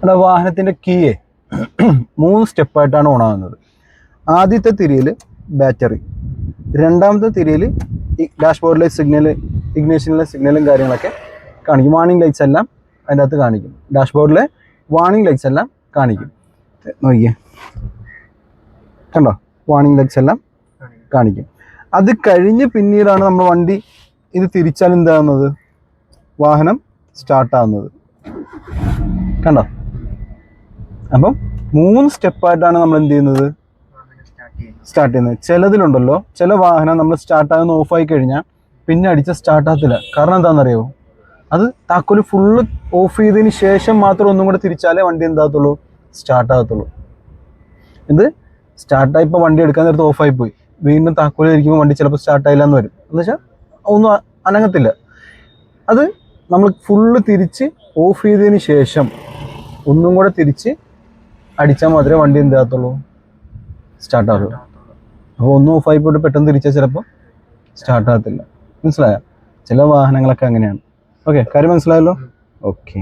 നമ്മുടെ വാഹനത്തിന്റെ കീയെ. മൂന്ന് സ്റ്റെപ്പായിട്ടാണ് ഓണാകുന്നത് ആദ്യത്തെ തിരിയിൽ ബാറ്ററി രണ്ടാമത്തെ തിരിയിൽ ഡാഷ്ബോർഡിലെ സിഗ്നൽ ഇഗ്നേഷനിലെ സിഗ്നലും കാര്യങ്ങളൊക്കെ കാണിക്കും. വാണിംഗ് ലൈറ്റ്സ് എല്ലാം അതിന്റെ അകത്ത് കാണിക്കും. ഡാഷ്ബോർഡിലെ വാണിംഗ് ലൈറ്റ്സ് എല്ലാം കാണിക്കും. നോക്കിയേ. കണ്ടോ? വാണിംഗ് ലൈറ്റ്സ് എല്ലാം കാണിക്കും. അത് കഴിഞ്ഞ് പിന്നീടാണ് നമ്മൾ വണ്ടി ഇത് തിരിച്ചാൽ എന്താകുന്നത് വാഹനം സ്റ്റാർട്ടാകുന്നത് കണ്ടോ? അപ്പം മൂന്ന് സ്റ്റെപ്പായിട്ടാണ് നമ്മൾ എന്ത് ചെയ്യുന്നത്? സ്റ്റാർട്ട് ചെയ്യുന്നത്. ചിലതിലുണ്ടല്ലോ ചില വാഹനം നമ്മൾ സ്റ്റാർട്ടാകുന്ന ആയി കഴിഞ്ഞാൽ പിന്നെ അടിച്ച സ്റ്റാർട്ടാകത്തില്ല കാരണം എന്താണെന്നറിയോ? അത് താക്കോൽ ഫുള്ള് ഓഫ് ചെയ്തതിന് ശേഷം മാത്രം ഒന്നും കൂടെ തിരിച്ചാലേ വണ്ടി എന്താകത്തുള്ളൂ? സ്റ്റാർട്ടാകത്തുള്ളൂ ഇത് സ്റ്റാർട്ടായി ഇപ്പോൾ വണ്ടി എടുക്കാൻ നേരത്ത് ഓഫായി പോയി. വീണ്ടും താക്കോൽ ഇരിക്കുമ്പോൾ വണ്ടി ചിലപ്പോൾ സ്റ്റാർട്ടായില്ല എന്ന് വരും. എന്ന് വെച്ചാൽ ഒന്നും അനങ്ങത്തില്ല. അത് നമ്മൾ ഫുള്ള് തിരിച്ച് ഓഫ് ചെയ്തതിന് ശേഷം ഒന്നും കൂടെ തിരിച്ച് അടിച്ചാൽ മാത്രമേ വണ്ടി എന്താകത്തുള്ളൂ സ്റ്റാർട്ടാകുള്ളൂ അപ്പോൾ ഒന്നും ഓഫായി പോയിട്ട് പെട്ടെന്ന് തിരിച്ചാൽ ചിലപ്പോൾ സ്റ്റാർട്ടാകത്തില്ല മനസ്സിലായോ? ചില വാഹനങ്ങളൊക്കെ അങ്ങനെയാണ്. ഓക്കെ കാര്യം മനസ്സിലായല്ലോ? ഓക്കെ